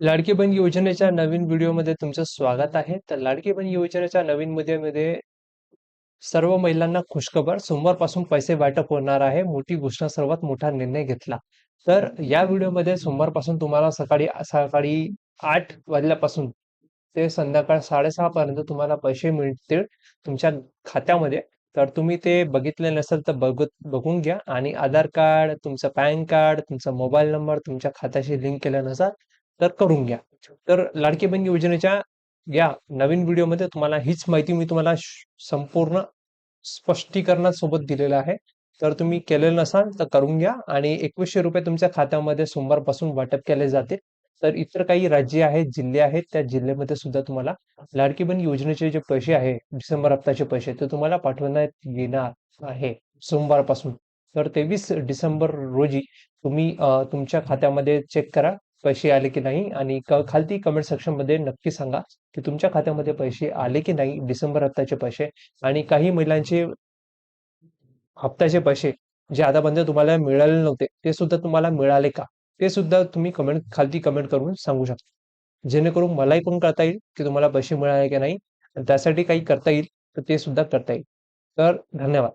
लाडकी बहीण योजनेच्या नवीन व्हिडिओमध्ये तुमचं स्वागत आहे. तर लाडकी बहीण योजनेच्या नवीन मध्ये सर्व महिलांना खुशखबर. सोमवारपासून पैसे वाटप होणार आहे. मोठी घोषणा सर्वात मोठा निर्णय घेतला. तर या व्हिडिओमध्ये सोमवारपासून तुम्हाला सकाळी सकाळी आठ वाजल्यापासून ते संध्याकाळ साडेसहा पर्यंत तुम्हाला पैसे मिळतील तुमच्या खात्यामध्ये. तर तुम्ही ते बघितले नसेल तर बघत बघून घ्या. आणि आधार कार्ड तुमचं पॅन कार्ड तुमचा मोबाईल नंबर तुमच्या खात्याशी लिंक केलं नसेल तर करून घ्या. तर लाडकी बहीण योजनेच्या या नवीन व्हिडिओमध्ये तुम्हाला हीच माहिती मी तुम्हाला संपूर्ण स्पष्टीकरणासोबत दिलेलं आहे. तर तुम्ही केलेलं नसाल तर करून घ्या आणि एकवीसशे रुपये तुमच्या खात्यामध्ये सोमवारपासून वाटप केले जातील तर इतर काही राज्य आहेत जिल्हे आहेत त्या जिल्ह्यामध्ये सुद्धा तुम्हाला लाडकी बहीण योजनेचे जे पैसे आहे डिसेंबर हप्त्याचे पैसे ते तुम्हाला पाठवण्यात येणार आहे सोमवारपासून. तर तेवीस डिसेंबर रोजी तुम्ही तुमच्या खात्यामध्ये चेक करा. पैसे आले की नाही? आणि खालती कमेंट सेक्शनमध्ये नक्की सांगा की तुमच्या खात्यामध्ये पैसे आले की नाही? डिसेंबर हप्त्याचे पैसे आणि काही महिलांचे हप्त्याचे पैसे जे आतापर्यंत तुम्हाला मिळाले नव्हते ते सुद्धा तुम्हाला मिळाले का? ते सुद्धा तुम्ही कमेंट खालती कमेंट करून सांगू शकता. जेणेकरून मलाही पण करता येईल की तुम्हाला पैसे मिळाले की नाही त्यासाठी काही करता येईल तर ते सुद्धा करता येईल. तर धन्यवाद.